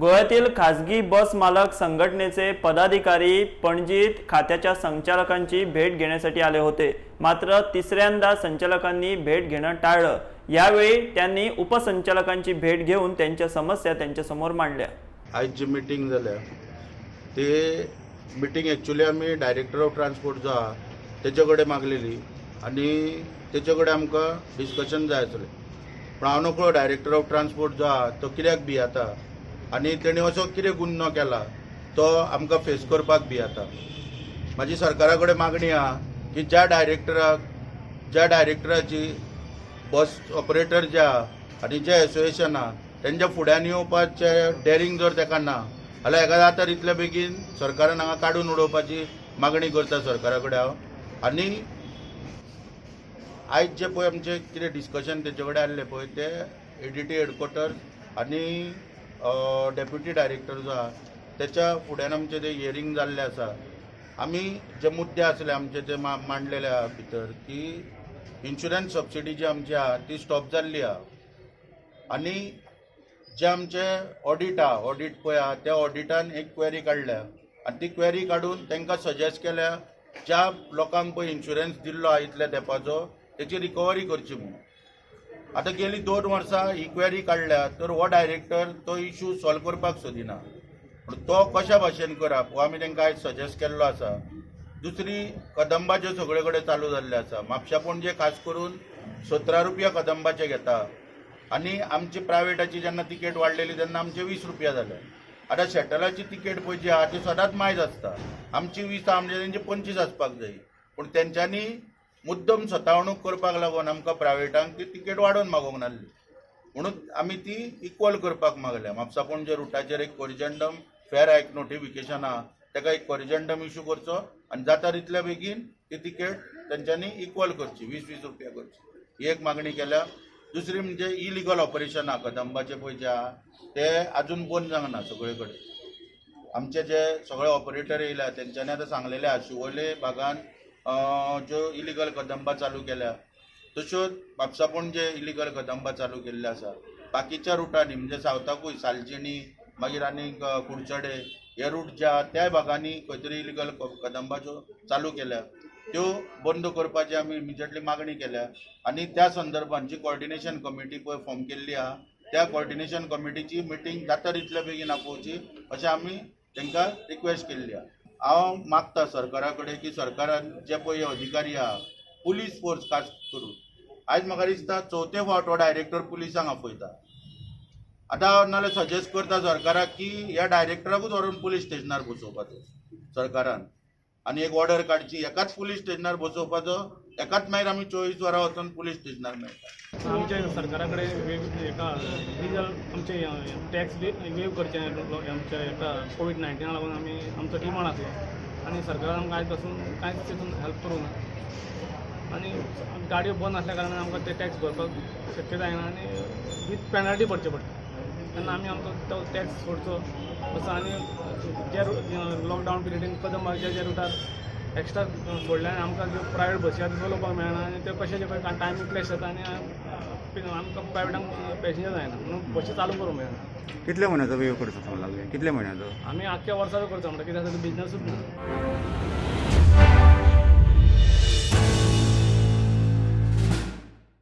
गोव्यातील खासगी बस मालक संघटनेचे पदाधिकारी पणजीत खात्याच्या संचालकांची भेट घेण्यासाठी आले होते. मात्र तिसऱ्यांदा संचालकांनी भेट घेणं टाळलं. यावेळी त्यांनी उपसंचालकांची भेट घेऊन त्यांच्या समस्या त्यांच्यासमोर मांडल्या. आज जी मिटींग जाल्या ते मिटींग एक्चुली आमी डायरेक्टर ऑफ ट्रान्सपोर्ट जो आहा तेचे कडेन मागलेली आनी तेचे कडेन आमकां डिस्कशन जाय आसलें पूण हांव नकळो डायरेक्टर ऑफ ट्रान्सपोर्ट जो आहा तो कित्याक भियाता आनी तेणी असो कितें गुन्हो केला तो आमकां फेस करपाक भियाता म्हाजी सरकारा कडेन मागणी आहा की ज्या डायरेक्टराक ज्या डायरेक्टराची बस ऑपरेटर जे आहा आनी जे एसोसिएशन आहा तेंच्या फुड्यान येवपाचे डेरिंग जर ताका ना जाल्यार एका जाता इतले बेगीन सरकारान हांगा काडून उडोवपाची मागणी करता सरकारा कडेन हांव. आनी आयज जे पळय आमचे कितें डिस्कशन तेचे कडेन आसलें पळय ते एडीटी हेडक्वॉर्टर आनी डेप्युटी डायरेक्टर जो आहा तेच्या फुड्यान आमचे ते हियरींग जाल्ले आसा आमी जे मुद्दे आसले आमचे ते मा मांडलेले आहा भितर की इन्शुरन्स सबसिडी जी आमची आहा ती स्टॉप जाल्ली आहा. आनी जे आमचे ऑडिट आहा ऑडिट पळय आहा त्या ऑडिटान एक क्वेरी काडल्या आनी ती क्वेरी काडून तांकां सजेस्ट केल्या ज्या लोकांक पळय इन्शुरन्स दिल्लो आहा इतल्या तेंपाचो तेची रिकवरी करची म्हणून. आतां गेली दोन वर्सां ही क्वेरी काडल्या तर हो डायरेक्टर तो इशू सॉल्व करपाक सोदिना. पूण तो कशा भाशेन करप हो आमी तांकां आयज सजेस्ट केल्लो आसा. दुसरी कदंबाच्यो सगळे कडेन चालू जाल्ल्यो आसा म्हापशा पणजे खास करून सतरा रुपया कदंबाचे घेता. आनी आमची प्रायवेटाची जेन्ना तिकेट वाडलेली तेन्ना आमचे वीस रुपया जाले आतां शटलाची तिकेट पळय जी आहा ती सदांच मायज आसता. आमची वीस आहा म्हणजे तेंची पंचवीस आसपाक जाय. पूण तेंच्यांनी मुद्दम सतावणूक करपाक लागून आमकां प्रायवेटांक ती तिकेट वाडोवन मागोवंक नासली म्हणून आमी ती इक्वल करपाक मागल्या. म्हापसा पणजे रुटाचेर एक कोरिजंडम फेर हायक नोटिफिकेशन आहा ताका एक कोरिजंडम इश्यू करचो आनी जाता तितल्या बेगीन ती तिकेट तेंच्यांनी इक्वल करची वीस वीस रुपया करची. ही एक मागणी केल्या. दुसरी म्हणजे इलिगल ऑपरेशन आहा कदंबाचे पळय जे आहा ते आजून बंद जावना सगळे कडेन. आमचे जे सगळे ऑपरेटर येयल्या तेंच्यांनी आतां सांगलेले आहा शिवोले भागान ज्यो इलिगल कदंबा चालू केल्या तश्योच म्हापसा पणजे इलिगल कदंबा चालू केल्ले आसा बाकीच्या रुटांनी म्हणजे सावथाकूय सालजिणी मागीर आनीक कुडचडे हे रूट जे आहा त्या भागांनी खंय तरी इलिगल कदंबाच्यो चालू केल्या त्यो बंद करपाची आमी इमिजिएटली मागणी केल्या. आनी त्या संदर्भात जी कॉर्डिनेशन कमिटी पळय फॉर्म केल्ली आहा त्या कॉर्डिनेशन कमिटीची मिटींग जाता तितल्या बेगीन आपोवची अशें आमी तांकां रिक्वेस्ट केल्ली आहा. हांव मागता सरकारा कडेन की सरकारान जे पळय हे अधिकारी आहा पुलीस फोर्स खास करून. आयज म्हाका दिसता चवथे फावट हो डायरेक्टर पुलिसांक आपयता. आतां हांव नाल्यार सजेस्ट करता सरकाराक की ह्या डायरेक्टराकूच व्हरून पुलीस स्टेशनार बसोवपाचो सरकारान. आनी एक ऑर्डर काडची एकाच पुलीस स्टेशनार बसोवपाचो एकाच मागीर आमी चोवीस वरां वचून पुलीस स्टेशनार मेळटा आमच्या सरकाराकडे वेग एका आमचे टॅक्स वेव करचे आमच्या एका कोवीड नायन्टीना लागून आमी आमचो डिमांड आसलो आनी सरकारान आमकां आयजपासून कांयच तितून हेल्प करूंक ना. आनी गाडयो बंद आसल्या कारणान आमकां ते टॅक्स भरपाक शक्य जायना आनी वीथ पेनल्टी भरचे पडटा तेन्ना आमी आमचो तो टॅक्स सोडचो असो आनी जे लॉकडावन पिरियडीन कदंबाच्या जे रुटार एक्स्ट्रा सोडल्यान आमकां ज्यो प्रायवेट बसी आसा त्यो चलोवपाक मेळना आनी त्यो कशे जे टायम क्लॅश जाता आनी आम- आमकां प्रायवेटांक पॅसेंजर जायना म्हणून बसी चालू करूंक मेळना कितल्या म्हयन्याचो वेव करता सांगू लागले कितल्या म्हयन्याचो आमी आख्ख्या वर्साचो करता म्हणटा कित्याक बिजनसूच ना